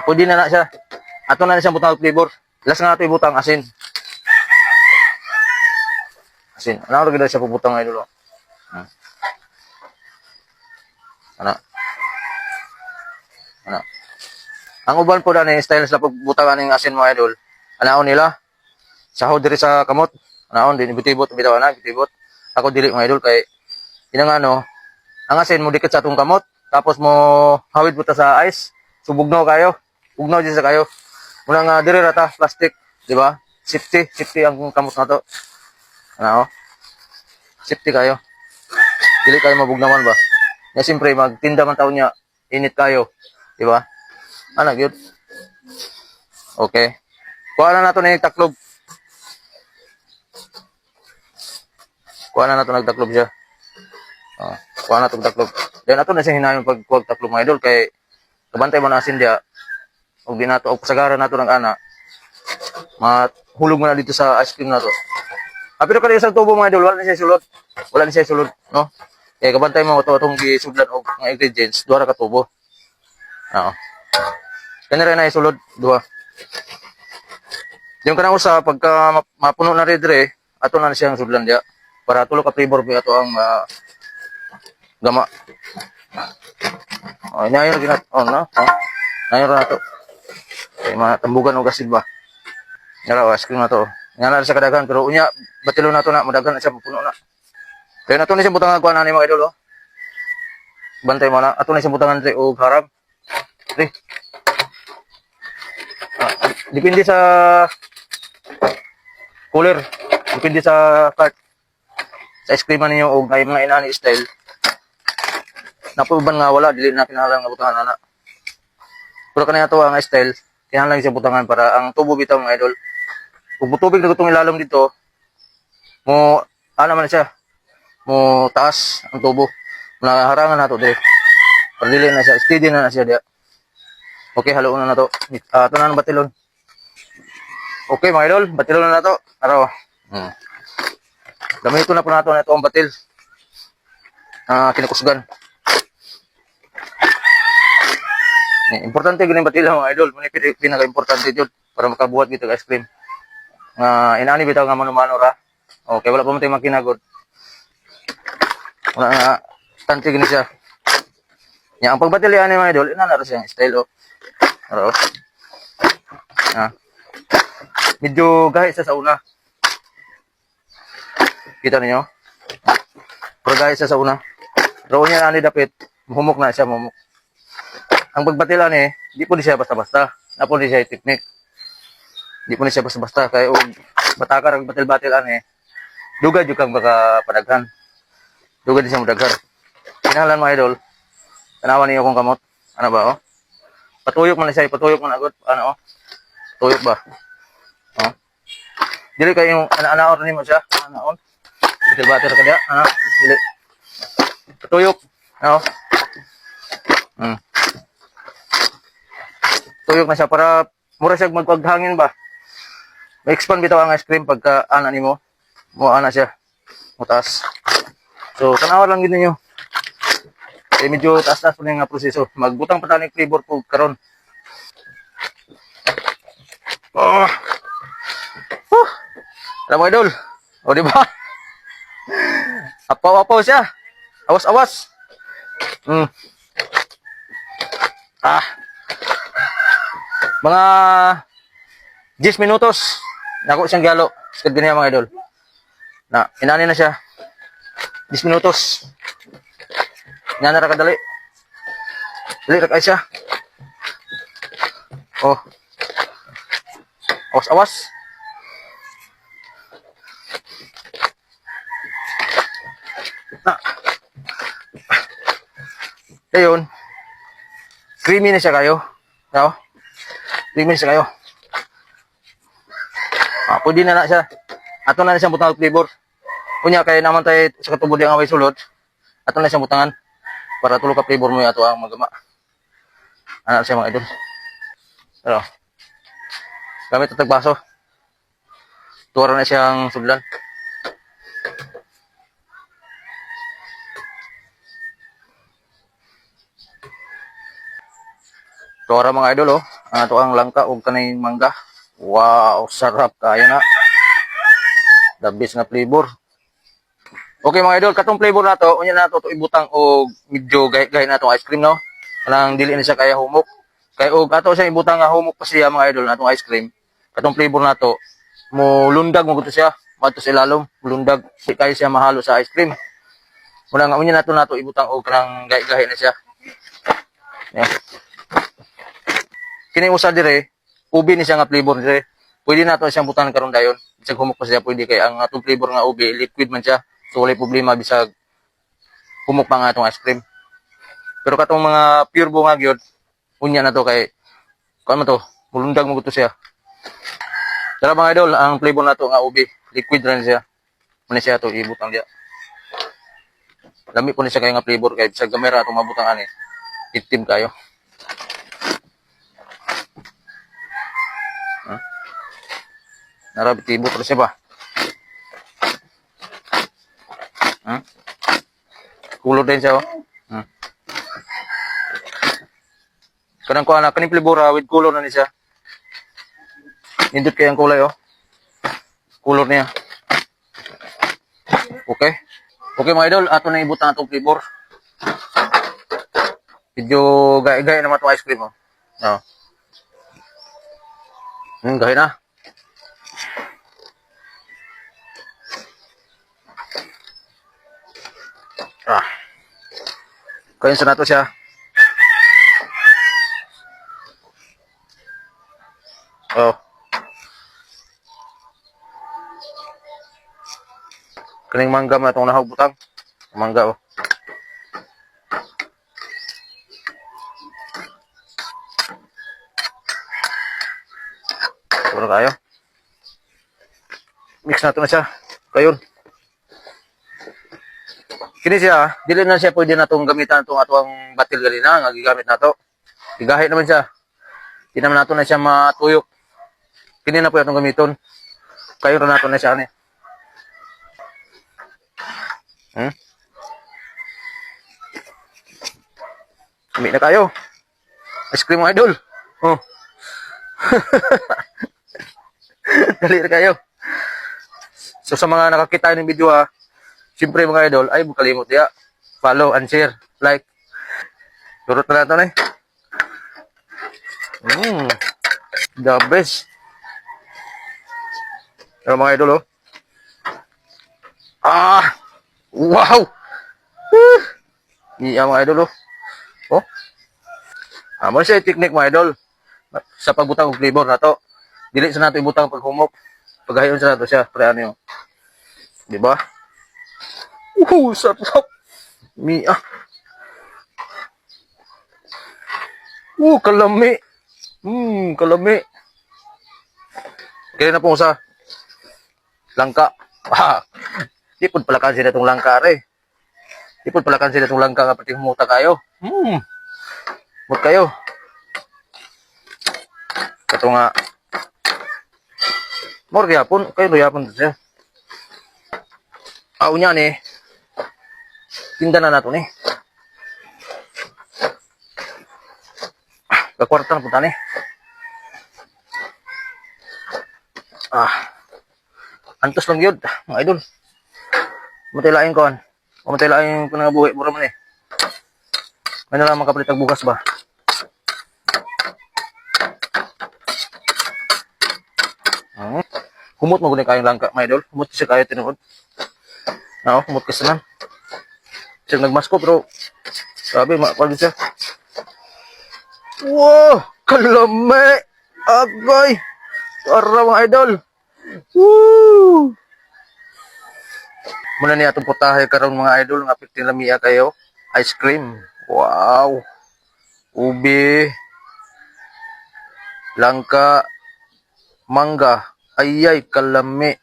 Ah, pwede na na siya. Ato na na siya butang flavor. Last nga nato ibutang asin. Asin. Ano rin siya puputang ngayon dulo? Hmm. Ano? Ano? Ang uban po na ni style sa pagbutangan ng asin mga idol. Anaon nila? Sahod diri sa kamot. Anaon din bitibot bitaw na bitibot. Ako dili mga idol kay ina nga no. Ang asin mo dikit sa atong kamot tapos mo hawid mo ta sa ice. Subugnaw kayo. Ugnaw din sa kayo. Muna nga diri rata plastic, di ba? Safety, safety ang kamot na to. Ano? Safety kayo. Dili kayo mabugnawan ba? Ya siyempre magtinda man taon niya init kayo, di ba? Ano gyud? Okay. Kuha na nato na yung taklob. Kuha na nato nagtaklob siya. Ah, kuha na itong taklob. Then ato na siya hinayon pag kuwag taklob mga idol kay kabantay mo na asin diya. Og di nato og pasagaran nato ng ana. Mahulog mo na dito sa ice cream nato. Ah, pero kada isang tubo mga idol, wala na siya sulod. Wala na siya sulod, no? Kaya kabantay mo ito itong gisudlan og mga ingredients, duha ra ka tubo. Oo. Kanya rin na isulod, duha. Yung kanang usa pagka map- mapuno na red re, ato na siyang sudlan dia para tulo ka flavor bi ato ang ah, gama. Oh, inayon ginat. Oh, no. Oh. Inayon ra nato. Kay matambugan og asid ba. Ngara was cream na to. Ngara sa kadagan pero unya batilo na to na madagan na siya puno na. Kaya nato ni siya butang kuan ani mga idol oh. Bantay mo na. Ato na siya butangan tre og harap. Tre. Ah, depende sa cooler. Depende sa cart. Sa ice cream ninyo o ngay mga inani style. Napuban nga wala, dili na kinahanglan nga butangan ana. Pero kanina to ang style, kinahanglan siya butangan para ang tubo bitaw mga idol. Kung tubig na gutong ilalom dito, mo ano man siya, mo taas ang tubo. Naharangan na to dire. Na siya, steady na na siya dia. Okay, halo na na. Ah, ito na ang batilon. Okay, mga idol, batilon na na to. Araw. Hmm. Gamitin na po nato na ito ang batil. Ah, kinakusgan. Eh, Importante ganun batil mga idol. Muna pin- pinaka-importante yun para makabuhat dito ice cream. Nga, inaani bitaw nga mano-mano ra. Okay, wala pa mo tayong makinagod. Wala nga, tante gini siya. Ya, ang pagbatil yan mga idol, ina na rin siya style oh. Araw. Ah. Medyo gahit sa una. Kita niyo? Pero gahit sa una. Pero niya ani dapit, humok na siya, humok. Ang pagbatilan eh, di po di siya basta-basta. Na po di siya teknik. Di po di siya basta-basta. Kaya og batakar ang batil-batilan eh, dugad yung kang baka padaghan. Dugad siya mudaghan. Kinahanglan mga idol, tanawan niyo kung kamot. Ano ba oh? Patuyok man na siya, patuyok man agad. Ano oh? Tuyok ba? Oh. Dili kayo yung ana-ana or mo siya. Ano on? Batil-batil ka dia. Ano? Dili. Patuyok. Ano? Hmm. Tuyok na siya para mura siya magpaghangin ba. May expand bitaw ang ice cream pagka ana nimo. Mo ana siya. Mutas. So, tanawa lang gid ninyo. Eh, medyo taas-taas po nga proseso. Magbutang pa tayo ng flavor po karon. Oh. Oh. Alam mo, idol. O, di ba? Apaw-apaw siya. Awas-awas. Hmm. Ah. Mga 10 minutos. Nako siyang galo. Skad ganyan mga idol. Na, inani na siya. 10 minutos. Na ra kadali. Dali ra kay siya. Oh. Awas awas. Na. Ayun. Creamy na siya kayo. No? Na siya kayo. Ah, pwede na na siya. Ato na na siyang butang flavor. Kunya kay naman tayo sa katubod ang away sulod. Ato na siyang butangan para tulo ka flavor mo ato ang magama. Ano siya mga idol. Pero gamit ang tagbaso. Tuwara na siyang sudlan. Tuwara mga idol oh. Ang ato ang langka ug kanay mangga. Wow, sarap kaya na. The best nga flavor. Okay mga idol, katong flavor na to, unya na to, ibutang og medyo gahit-gahit na tong ice cream no. Kanang dili na siya kaya humok. Kay og ato siya ibutang nga humok pa siya mga idol na tong ice cream. Katong flavor na to, mo lundag mo gusto siya, mato sa ilalom, lundag, di kaya siya mahalo sa ice cream. Muna nga unya na to na to ibutang og kanang gahit-gahit na siya. Yeah. Kini usa dire, ubi ni siya nga flavor dire. Pwede na to siyang butang karon dayon. Bisag humok pa siya pwede kay ang atong flavor nga ubi liquid man siya. So wala problema bisag humok pa nga atong ice cream. Pero katong mga pure bunga gyud, unya na to kay kuan man to, mulundag mo gusto siya. Tara mga idol, ang flavor na to nga ubi, liquid rin siya. Muna siya to ibutang diya. Lami po ni siya kay nga flavor kay bisag kamera atong mabutang ani. Itim kayo. Narabitibo pero siya ba? Hmm? Kulor din siya, oh. Hmm. Kanang ko anak, kaning flibura with color na ni siya. Nindot kayang kulay, oh. Color niya. Okay. Okay mga idol, ato na ibutang atong flavor. Medyo gaya-gaya naman itong ice cream, oh. No. Hmm, gaya na. Kain sa nato siya. Oh. Kaning mangga man itong nahog. Mangga oh. Puro kayo. Mix nato na siya. Kayon. Kini siya, dili na siya pwede natong gamitan itong atong batil galina nga gigamit nato. Igahit naman siya. Di naman nato na siya matuyok. Kini na po atong gamiton. Kayo na nato na siya ni. Hmm? Kami na kayo. Ice cream idol. Oh. Dali na kayo. So sa mga nakakita ng video ha, Siyempre mga idol, ay huwag kalimot ya. Follow and share, like. Turot na natin eh. Mmm. The best. Pero mga idol oh. Ah! Wow! Uh, Iya mga idol oh. Oh. Ah, mo siya technique mga idol. Sa pagbutang og flavor na to. Dili sa nato ibutang paghumok. Paghayon sa nato siya, pre ano. Di ba? Uh, sarap. Mia. Uh, kalami. Hmm, kalami. Kaya na po sa langka. Ah, di po pala kansin itong langka re. Di po pala kansin na itong langka nga pati humuta kayo. Hmm. Mut kayo. Ito nga. Mor yapon, kayo no yapon siya. Aw niya ni. Tinda na nato ni. Kakwarta na punta ni. Ah. Antos lang yun, mga idol. Matay laing kon. O matay laing panangabuhi mo raman eh. May na lang makapalit bukas ba? Hmm. Humot mo guni kayong langka, mga idol. Humot kasi kayo tinuod. Oo, humot kasi man. Siya nagmasko pero sabi makapal siya. Wow! Kalame! Agay! Tara mga idol! Woo! Muna niya itong putahe karon mga idol nga 15 lamia kayo. Ice cream. Wow! Ubi. Langka. Mangga. Ayay, kalami.